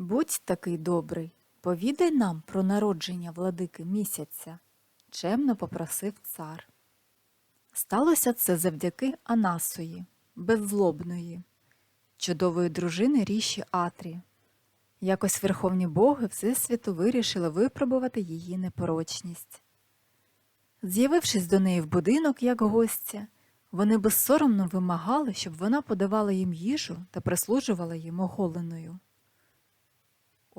Будь такий добрий, повідай нам про народження владики місяця, чемно попросив цар. Сталося це завдяки Анасої, беззлобної, чудової дружини ріші Атрі. Якось верховні боги Всесвіту вирішили випробувати її непорочність. З'явившись до неї в будинок як гостя, вони безсоромно вимагали, щоб вона подавала їм їжу та прислужувала їм оголеною.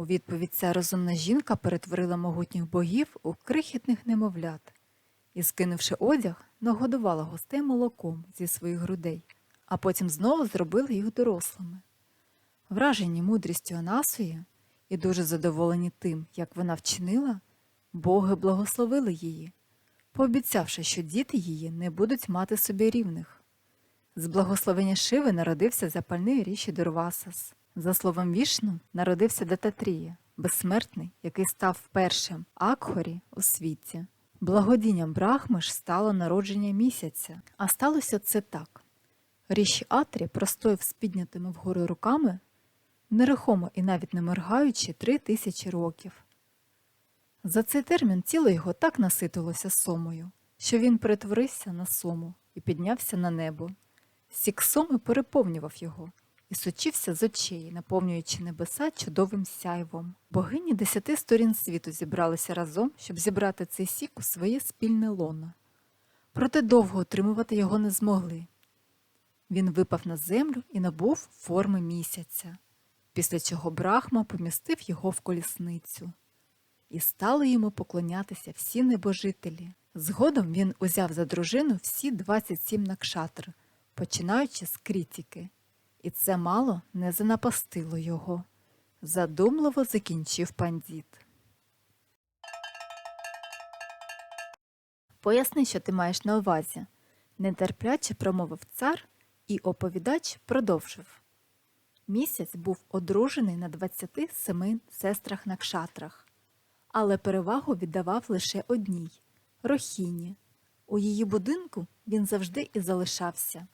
У відповідь ця розумна жінка перетворила могутніх богів у крихітних немовлят і, скинувши одяг, нагодувала гостей молоком зі своїх грудей, а потім знову зробила їх дорослими. Вражені мудрістю Анасої і дуже задоволені тим, як вона вчинила, боги благословили її, пообіцявши, що діти її не будуть мати собі рівних. З благословення Шиви народився запальний ріші Дурвасас. За словом Вішну, народився Дататрія, безсмертний, який став першим Акхорі у світі. Благодінням Брахми ж стало народження місяця, а сталося це так. Ріші Атрі простояв з піднятими вгору руками, нерухомо і навіть не моргаючи три тисячі років. За цей термін тіло його так наситилося сомою, що він перетворився на сому і піднявся на небо. Сік соми переповнював його і сочився з очей, наповнюючи небеса чудовим сяйвом. Богині десяти сторін світу зібралися разом, щоб зібрати цей сік у своє спільне лоно. Проте довго утримувати його не змогли. Він випав на землю і набув форми місяця, після чого Брахма помістив його в колісницю. І стали йому поклонятися всі небожителі. Згодом він узяв за дружину всі 27 накшатр, починаючи з критики. І це мало не занапастило його. Задумливо закінчив пандіт. Поясни, що ти маєш на увазі, нетерпляче промовив цар, і оповідач продовжив. Місяць був одружений на 27 сестрах накшатрах, але перевагу віддавав лише одній Рохіні. У її будинку він завжди і залишався.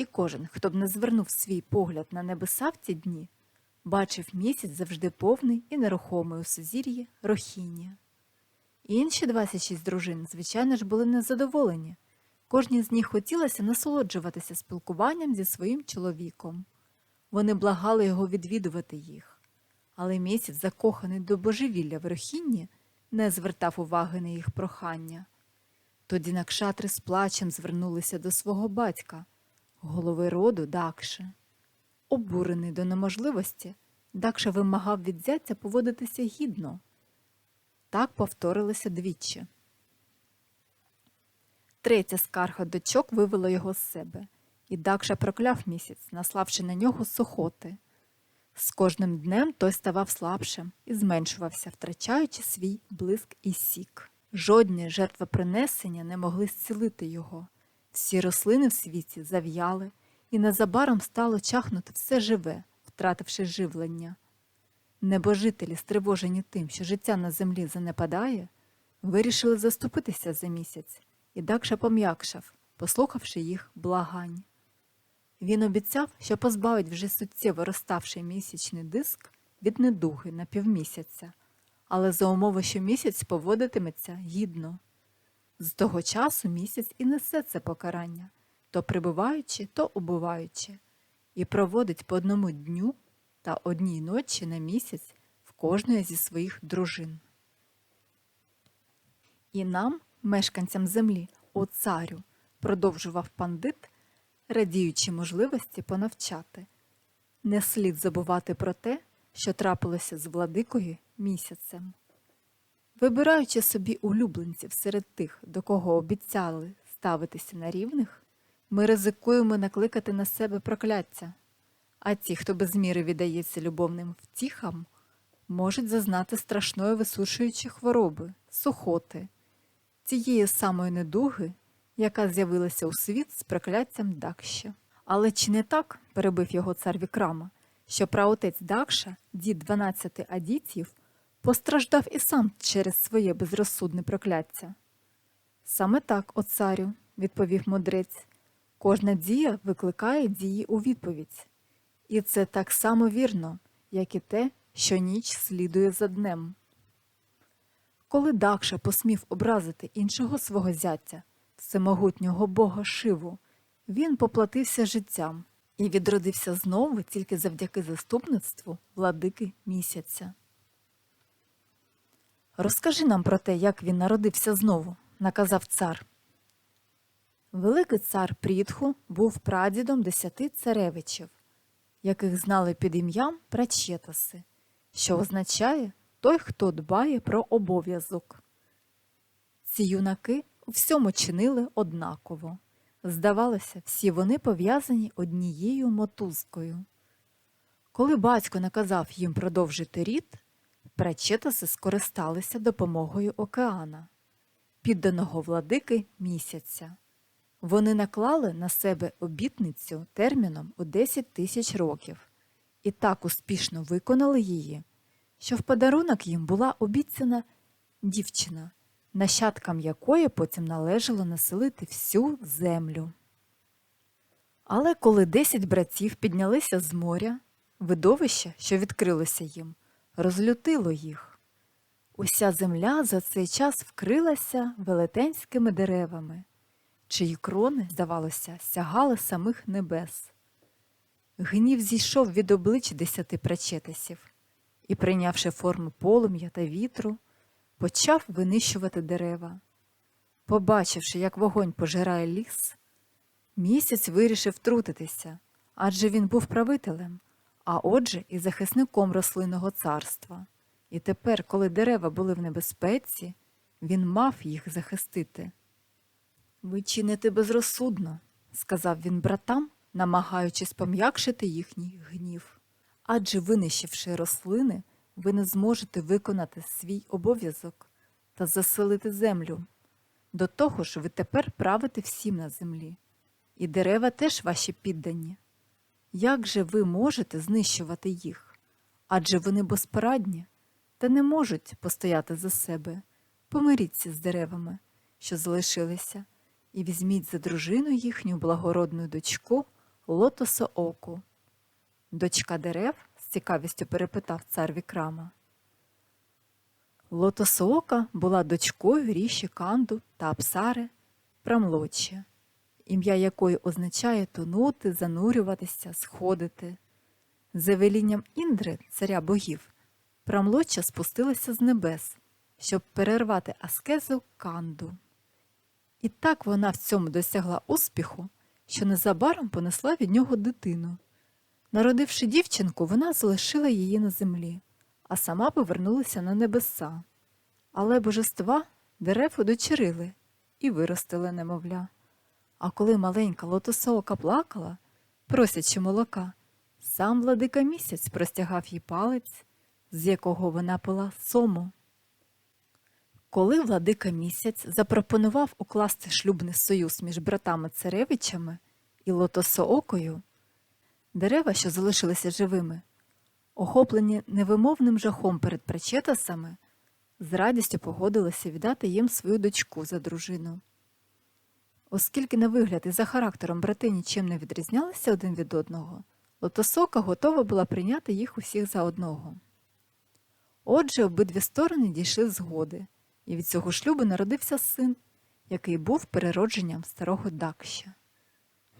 І кожен, хто б не звернув свій погляд на небеса в ці дні, бачив місяць завжди повний і нерухомий у сузір'ї Рохіння. Інші 26 дружин, звичайно ж, були незадоволені. Кожній з них хотілося насолоджуватися спілкуванням зі своїм чоловіком. Вони благали його відвідувати їх. Але місяць, закоханий до божевілля в Рохінні, не звертав уваги на їх прохання. Тоді накшатри з плачем звернулися до свого батька голови роду Дакши. Обурений до неможливості, Дакша вимагав від зятя поводитися гідно. Так повторилося двічі. Третя скарга дочок вивела його з себе, і Дакша прокляв місяць, наславши на нього сухоти. З кожним днем той ставав слабшим і зменшувався, втрачаючи свій блиск і сік. Жодні жертвопринесення не могли зцілити його. Всі рослини в світі зав'яли, і незабаром стало чахнути все живе, втративши живлення. Небожителі, стривожені тим, що життя на землі занепадає, вирішили заступитися за місяць, і Дакша пом'якшав, послухавши їх благань. Він обіцяв, що позбавить вже суттєво розставший місячний диск від недуги на півмісяця, але за умови, що місяць поводитиметься гідно. З того часу місяць і несе це покарання, то прибуваючи, то убиваючи, і проводить по одному дню та одній ночі на місяць в кожної зі своїх дружин. І нам, мешканцям землі, о царю, продовжував пандит, радіючи можливості понавчати. Не слід забувати про те, що трапилося з владикою місяцем. Вибираючи собі улюбленців серед тих, до кого обіцяли ставитися на рівних, ми ризикуємо накликати на себе прокляття, а ті, хто без міри віддається любовним втіхам, можуть зазнати страшної висушуючої хвороби, сухоти, цієї самої недуги, яка з'явилася у світ з прокляттям Дакща. Але чи не так, перебив його цар Вікрама, що праотець Дакша, дід 12 адітів, постраждав і сам через своє безрозсудне прокляття. Саме так, о царю, відповів мудрець, кожна дія викликає дії у відповідь. І це так само вірно, як і те, що ніч слідує за днем. Коли Дакша посмів образити іншого свого зятя, всемогутнього бога Шиву, він поплатився життям і відродився знову тільки завдяки заступництву владики місяця. Розкажи нам про те, як він народився знову, наказав цар. Великий цар Прітху був прадідом десяти царевичів, яких знали під ім'ям прачетаси, що означає той, хто дбає про обов'язок. Ці юнаки у всьому чинили однаково. Здавалося, всі вони пов'язані однією мотузкою. Коли батько наказав їм продовжити рід, прачетаси скористалися допомогою океана, підданого владики місяця. Вони наклали на себе обітницю терміном у 10 тисяч років і так успішно виконали її, що в подарунок їм була обіцяна дівчина, нащадкам якої потім належало населити всю землю. Але коли 10 братів піднялися з моря, видовище, що відкрилося їм, розлютило їх. Уся земля за цей час вкрилася велетенськими деревами чиї крони, здавалося, сягали самих небес. Гнів зійшов від облич десяти прачетесів і, прийнявши форму полум'я та вітру, почав винищувати дерева. Побачивши, як вогонь пожирає ліс, місяць вирішив втрутитися, адже він був правителем, а отже, і захисником рослинного царства. І тепер, коли дерева були в небезпеці, він мав їх захистити. Ви чините безрозсудно, сказав він братам, намагаючись пом'якшити їхній гнів. Адже винищивши рослини, ви не зможете виконати свій обов'язок та заселити землю. До того ж, ви тепер правите всім на землі, і дерева теж ваші піддані. Як же ви можете знищувати їх? Адже вони безпорадні та не можуть постояти за себе. Помиріться з деревами, що залишилися і візьміть за дружину їхню благородну дочку Лотосооку. Дочка дерев? з цікавістю перепитав цар Вікрама. Лотосоока була дочкою ріші Канду та Апсари Прамлочі, ім'я якої означає тонути, занурюватися, сходити. За велінням Індри, царя богів, Прамлоча спустилася з небес, щоб перервати аскезу Канду. І так вона в цьому досягла успіху, що незабаром понесла від нього дитину. Народивши дівчинку, вона залишила її на землі, а сама повернулася на небеса. Але божества дерев удочерили і виростили немовля. А коли маленька лотосоока плакала, просячи молока, сам владика місяць простягав їй палець, з якого вона пила сому. Коли владика місяць запропонував укласти шлюбний союз між братами царевичами і лотосоокою, дерева, що залишилися живими, охоплені невимовним жахом перед прачетасами, з радістю погодилися віддати їм свою дочку за дружину. Оскільки на вигляд і за характером брати нічим не відрізнялися один від одного, лотосока готова була прийняти їх усіх за одного. Отже, обидві сторони дійшли згоди і від цього шлюбу народився син, який був переродженням старого Дакща.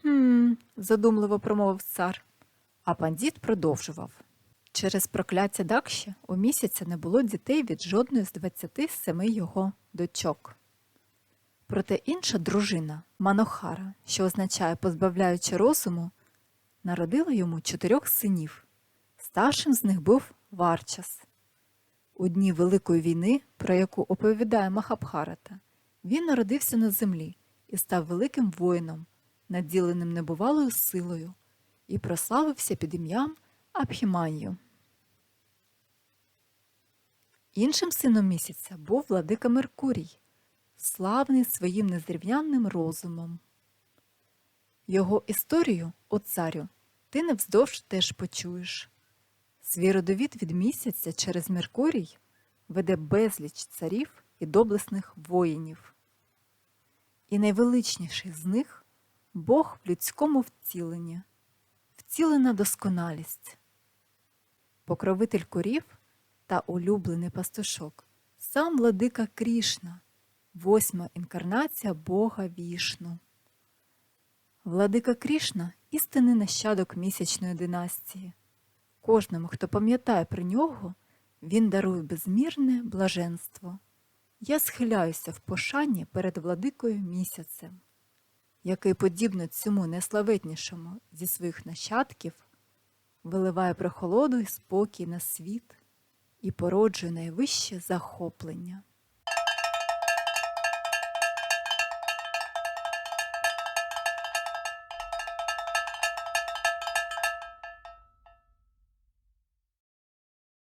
Хм, задумливо промовив цар, а пандіт продовжував. Через прокляття Дакща у місяця не було дітей від жодної з 27 його дочок. Проте інша дружина, Манохара, що означає позбавляючи розуму, народила йому чотирьох синів. Старшим з них був Варчас. У дні Великої війни, про яку оповідає Махабхарата, він народився на землі і став великим воїном, наділеним небувалою силою, і прославився під ім'ям Абхіманью. Іншим сином місяця був владика Меркурій, славний своїм незрівнянним розумом. Його історію, о царю, ти невздовж теж почуєш. Свій родовід від місяця через Меркурій веде безліч царів і доблесних воїнів. І найвеличніший з них Бог в людському втіленні, втілена досконалість. покровитель корів та улюблений пастушок, сам владика Крішна, восьма інкарнація Бога Вішну. Владика Крішна істинний нащадок місячної династії. Кожному, хто пам'ятає про нього, він дарує безмірне блаженство. Я схиляюся в пошанні перед владикою місяцем, який, подібно цьому найславетнішому зі своїх нащадків, виливає прохолоду і спокій на світ і породжує найвище захоплення.